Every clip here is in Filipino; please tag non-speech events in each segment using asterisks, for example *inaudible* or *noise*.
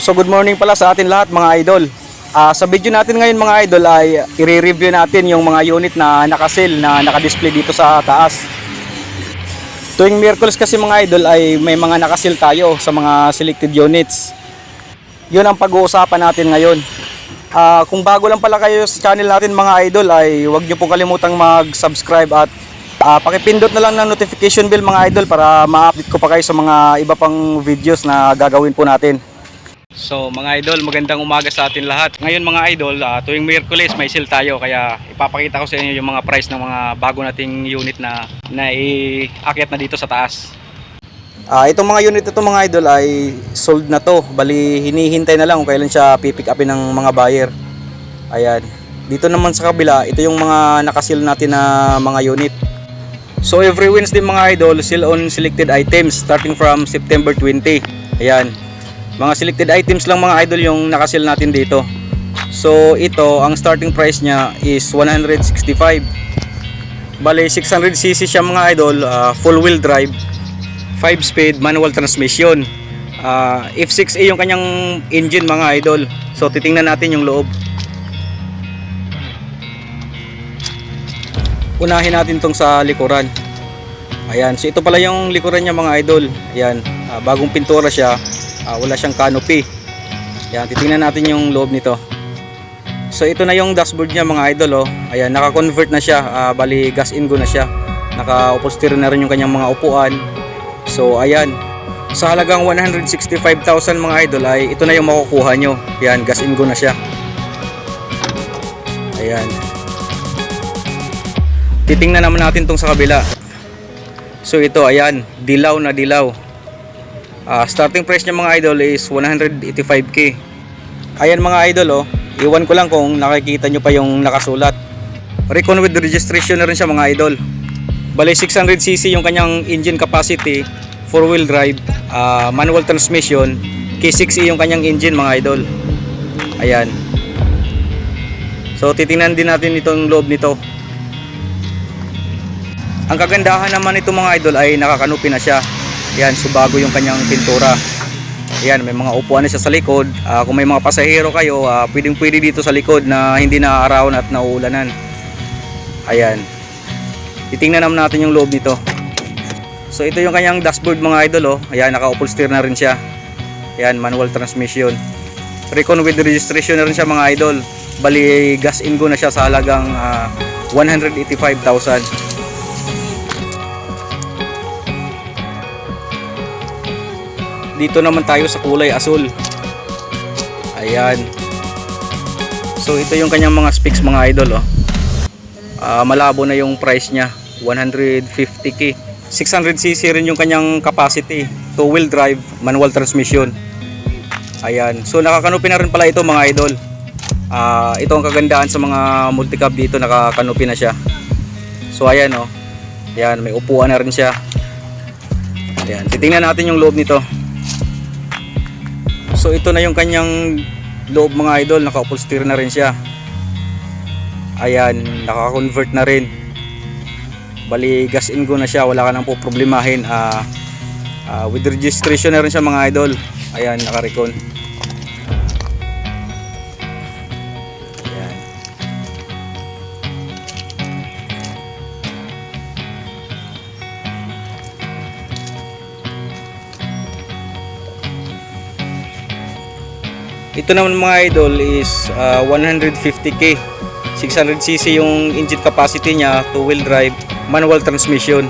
So good morning pala sa atin lahat mga idol. Ah, sa video natin ngayon mga idol ay i-review natin yung mga unit na nakasil na nakadisplay dito sa taas. Tuwing Miyerkules kasi mga idol ay may mga nakasil tayo sa mga selected units. Yun ang pag-uusapan natin ngayon. Ah, kung bago lang pala kayo sa channel natin mga idol ay huwag niyo po kalimutang mag-subscribe at ah, pakipindot na lang ng notification bell mga idol para ma-update ko pa kayo sa mga iba pang videos na gagawin po natin. So mga idol, magandang umaga sa atin lahat. Ngayon mga idol, ah, tuwing Miyerkules may sale tayo kaya ipapakita ko sa inyo yung mga price ng mga bago nating unit na na iakyat na dito sa taas. Ah, itong mga unit ito mga idol ay sold na to. Bali hinihintay na lang kung kailan siya pipick upin ng mga buyer. Ayan. Dito naman sa kabila, ito yung mga nakasil natin na mga unit. So every Wednesday mga idol, sale on selected items starting from September 20. Ayan. Mga selected items lang mga idol yung nakasil natin dito. So ito, ang starting price niya is 165. Bale 600cc siya mga idol, ah, full wheel drive, 5 speed manual transmission. Ah, F6A yung kanyang engine mga idol. So titingnan natin yung loob. Unahin natin tong sa likuran. Ayan, so ito pala yung likuran niya mga idol. Ayan, ah, bagong pintura siya. Ah, wala siyang canopy. Ayan, titingnan natin yung loob nito. So ito na yung dashboard niya mga idol oh. Ayan, naka-convert na siya. Ah, bali gas in go na siya. Naka-upholstery na rin yung kanyang mga upuan. So ayan. Sa halagang 165,000 mga idol ay ito na yung makukuha nyo. Ayan, gas in go na siya. Ayan. Titingnan naman natin tong sa kabila. So ito, ayan, dilaw na dilaw. Ah, starting price niya mga idol is 185k. Ayan mga idol oh, iwan ko lang kung nakikita nyo pa yung nakasulat. Recon with registration na rin siya mga idol. Bale 600cc yung kanyang engine capacity, 4 wheel drive, ah, manual transmission, K6E yung kanyang engine mga idol. Ayan. So titingnan din natin itong loob nito. Ang kagandahan naman nito mga idol ay nakakanupi na siya. Yan, so bago yung kanyang pintura. Yan, may mga upuan na siya sa likod. Ah, kung may mga pasahero kayo, ah, pwedeng pwede dito sa likod na hindi naaarawan at nauulanan. Ayan. Titingnan naman natin yung loob nito. So ito yung kanyang dashboard mga idol oh. Ayan, naka-upholster na rin siya. Ayan, manual transmission. Recon with registration na rin siya mga idol. Bali, gas in go na siya sa halagang ah, 185,000. Dito naman tayo sa kulay asul. Ayan. So ito yung kanyang mga specs mga idol oh. Ah, malabo na yung price niya. 150k. 600cc rin yung kanyang capacity. Two wheel drive, manual transmission. Ayan. So nakakanupi na rin pala ito mga idol. Ah, ito ang kagandahan sa mga multicab dito, nakakanupi na siya. So ayan oh. Ayan, may upuan na rin siya. Ayan, titingnan natin yung loob nito. So ito na yung kanyang loob mga idol, naka-upholstery na rin siya. Ayan, naka-convert na rin. Bali, gas in go na siya, wala ka nang po problemahin. Ah, ah, with registration na rin siya mga idol. Ayan, naka-recon. Ito naman mga idol is ah, 150k. 600cc yung engine capacity niya, two wheel drive, manual transmission.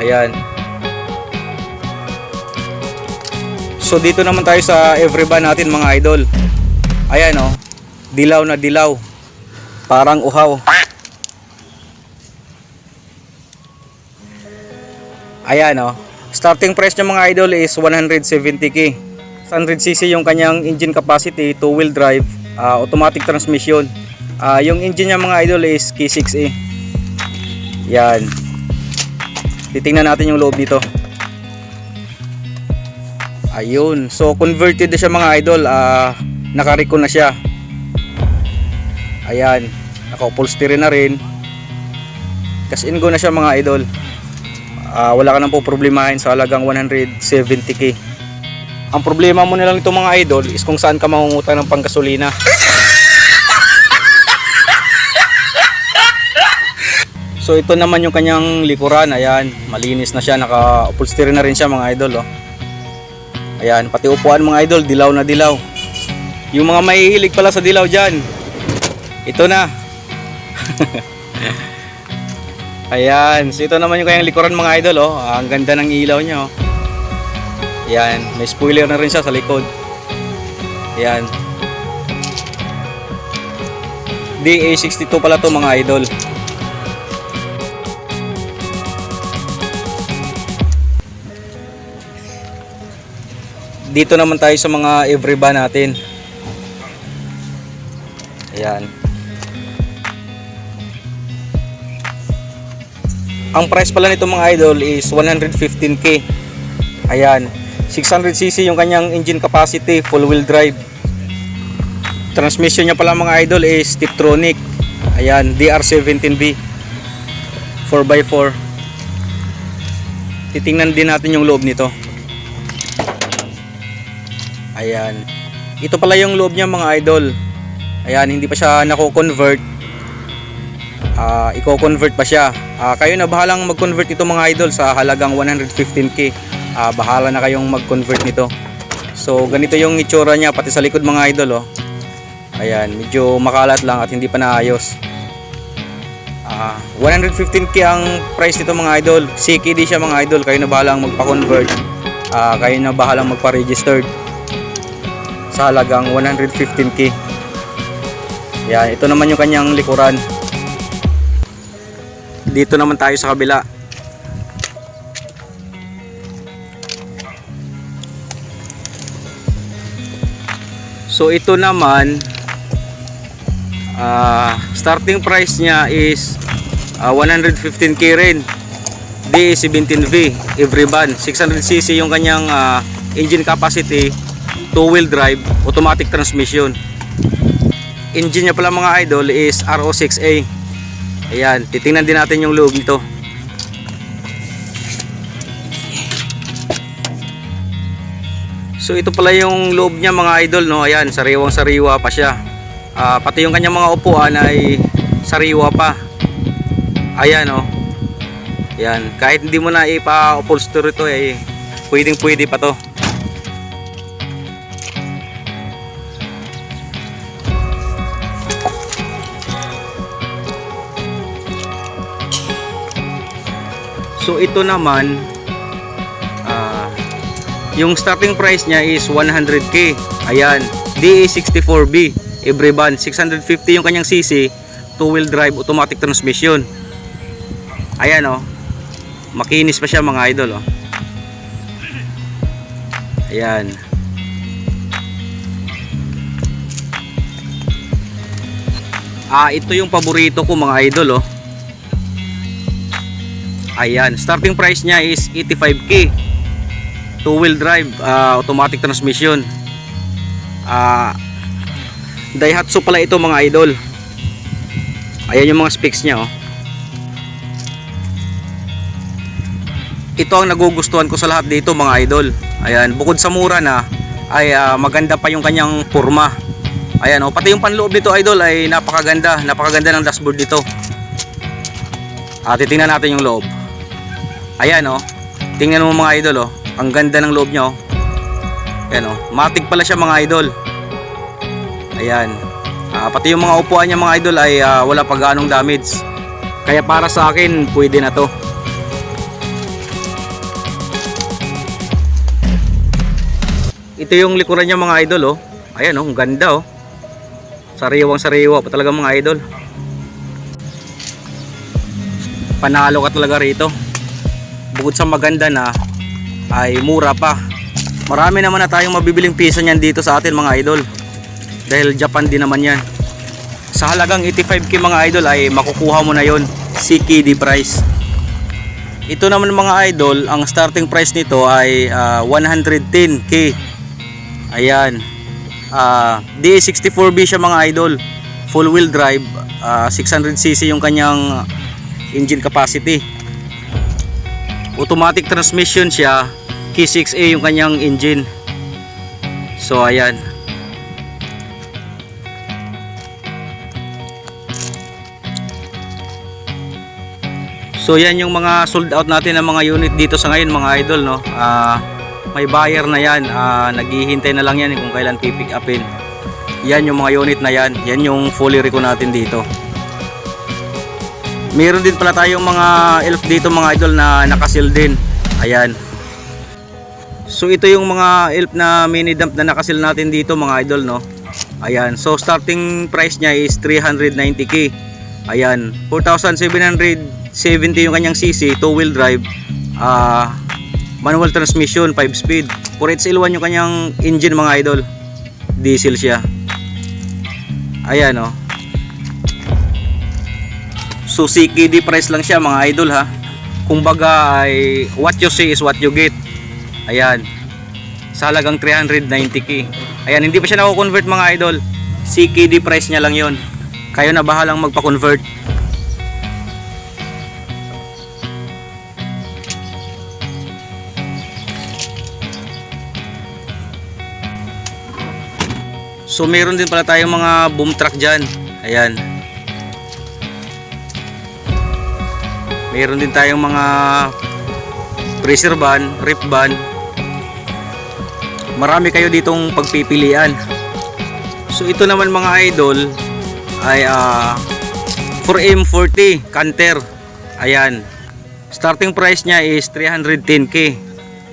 Ayan. So dito naman tayo sa every van natin mga idol. Ayan oh. Dilaw na dilaw. Parang uhaw. Ayan oh. Starting price ng mga idol is 170k. 100cc yung kanyang engine capacity, two wheel drive, ah, automatic transmission. Ah, yung engine niya mga idol is K6A. Yan. Titingnan natin yung loob dito. Ayun. So converted na siya mga idol. Ah, naka-recon na siya. Ayan. Naka-upholstery na rin. Cash in na siya mga idol. Ah, wala ka nang po problemahin sa halagang 170k. Ang problema mo na lang ito mga idol is kung saan ka mangungutang ng panggasolina. So ito naman yung kanyang likuran. Ayan, malinis na siya. Naka-upholstery na rin siya mga idol. Oh. Ayan, pati upuan mga idol, dilaw na dilaw. Yung mga mahihilig pala sa dilaw dyan. Ito na. *laughs* Ayan, so ito naman yung kanyang likuran mga idol. Oh. Ah, Ang ganda ng ilaw niya. Oh. Ayan, may spoiler na rin siya sa likod. Ayan. DA62 pala to mga idol. Dito naman tayo sa mga every van natin. Ayan. Ang price pala nito mga idol is 115k. Ayan. 600cc yung kanyang engine capacity, full wheel drive. Transmission niya pala mga idol is Tiptronic. Ayan, DR17B. 4x4. Titingnan din natin yung loob nito. Ayan. Ito pala yung loob niya mga idol. Ayan, hindi pa siya nako-convert. Ah, i-convert pa siya. Ah, kayo na bahalang mag-convert ito mga idol sa halagang 115k. Ah, bahala na kayong mag-convert nito. So, ganito yung itsura niya pati sa likod mga idol oh. Ayan, medyo makalat lang at hindi pa naayos. Ah, 115k ang price nito mga idol. CKD siya mga idol. Kayo na bahalang magpa-convert. Ah, kayo na bahalang magpa-registered sa halagang 115k. Yan, ito naman yung kanyang likuran. Dito naman tayo sa kabila. So ito naman ah, starting price niya is ah, 115k rin. DA17V every van. 600cc yung kanyang ah, engine capacity two wheel drive automatic transmission. Engine niya pala mga idol is RO6A ayan titingnan din natin yung loob nito so ito pala yung loob niya mga idol no? Ayan sariwang sariwa pa siya. Ah, pati yung kanyang mga upuan ay sariwa pa. Ayan oh. Yan kahit hindi mo na ipa-upholster ito eh pwedeng pwede pa to. So ito naman yung starting price niya is 100k. Ayan, DA64B every van 650 yung kanyang CC, two wheel drive automatic transmission. Ayan oh. Makinis pa siya mga idol oh. Ayan. Ah, ito yung paborito ko mga idol oh. Ayan, starting price niya is 85k. Two wheel drive, ah, automatic transmission. Ah, Daihatsu pala ito mga idol. Ayan yung mga specs niya oh. Ito ang nagugustuhan ko sa lahat dito mga idol. Ayan, bukod sa mura na ay ah, maganda pa yung kanyang forma. Ayan oh, pati yung panloob nito idol ay napakaganda, napakaganda ng dashboard dito. Ah, titingnan natin yung loob. Ayan oh. Tingnan mo mga idol oh. Ang ganda ng loob niya oh. Ayan oh. Matic pala siya mga idol. Ayan. Ah, pati yung mga upuan niya mga idol ay ah, wala pa ganong damage. Kaya para sa akin, pwede na to. Ito yung likuran niya mga idol oh. Ayan oh, ang ganda oh. Sariwang sariwa pa talaga mga idol. Panalo ka talaga rito bukod sa maganda na ay mura pa. Marami naman na tayong mabibiling piso niyan dito sa atin mga idol. Dahil Japan din naman yan. Sa halagang 85k mga idol ay makukuha mo na yon CKD price. Ito naman mga idol ang starting price nito ay ah, 110k ayan. Ah, DA64B siya mga idol. Full wheel drive ah, 600cc yung kanyang engine capacity. Automatic transmission siya K6A yung kanyang engine So ayan. So yan yung mga sold out natin ng mga unit dito sa ngayon mga idol no. Ah, may buyer na yan. Ah, naghihintay na lang yan kung kailan pipick upin. Yan yung mga unit na yan. Yan yung fully reco natin dito. Meron din pala tayong mga elf dito mga idol na nakasil din. Ayan. So ito yung mga elf na mini dump na nakasil natin dito mga idol no. Ayan. So starting price niya is 390k. Ayan. 4,770 yung kanyang CC, two wheel drive. Ah, manual transmission, 5 speed. 4HL1 yung kanyang engine mga idol. Diesel siya. Ayan oh. So CKD price lang siya mga idol ha. Kumbaga ay what you see is what you get. Ayan. Sa halagang 390k. Ayan, hindi pa siya nako-convert mga idol. CKD price niya lang 'yon. Kayo na bahalang magpa-convert. So meron din pala tayong mga boom truck dyan. Ayan. Meron din tayong mga pressure van, rip van. Marami kayo ditong pagpipilian. So ito naman mga idol ay ah 4M40 Canter. Ayan. Starting price niya is 310k.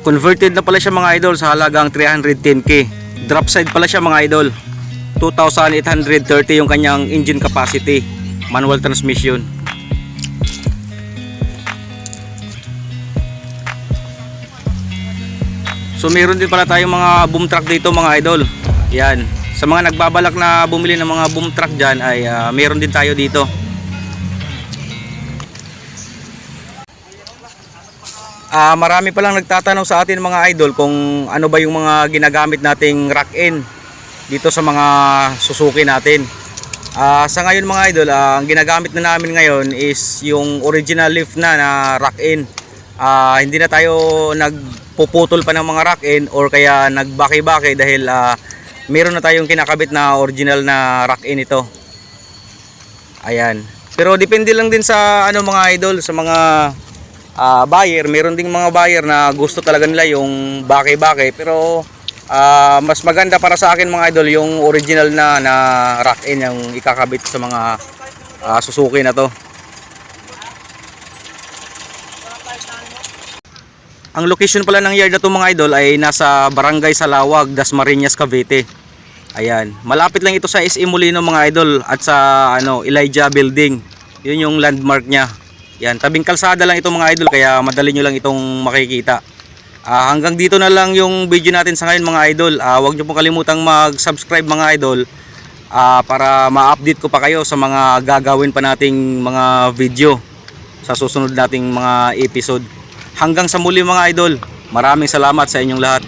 Converted na pala siya mga idol sa halagang 310k. Drop side pala siya mga idol. 2,830 yung kanyang engine capacity. Manual transmission. So meron din pala tayong mga boom truck dito mga idol. Yan. Sa mga nagbabalak na bumili ng mga boom truck dyan ay ah, meron din tayo dito. Ah, marami pa lang nagtatanong sa atin mga idol kung ano ba yung mga ginagamit nating rack in dito sa mga Suzuki natin. Ah, sa ngayon mga idol, ah, ang ginagamit na namin ngayon is yung original lift na na rack in. Ah, hindi na tayo nagpuputol pa ng mga rack in or kaya nagbaki-baki dahil ah, meron na tayong kinakabit na original na rack in ito. Ayan. Pero depende lang din sa ano mga idol, sa mga ah, buyer. Meron ding mga buyer na gusto talaga nila yung baki-baki pero Ah, mas maganda para sa akin mga idol yung original na na rack in yung ikakabit sa mga ah, Suzuki na to. Ang location pala ng yard na to mga idol ay nasa Barangay Salawag, Dasmariñas, Cavite. Ayan, malapit lang ito sa SM Molino mga idol at sa ano Elijah Building. Yun yung landmark niya. Yan, tabing kalsada lang ito mga idol kaya madali nyo lang itong makikita. Ah, hanggang dito na lang yung video natin sa ngayon mga idol. Ah, huwag niyo pong kalimutang mag-subscribe mga idol ah, para ma-update ko pa kayo sa mga gagawin pa nating mga video sa susunod nating mga episode. Hanggang sa muli mga idol. Maraming salamat sa inyong lahat.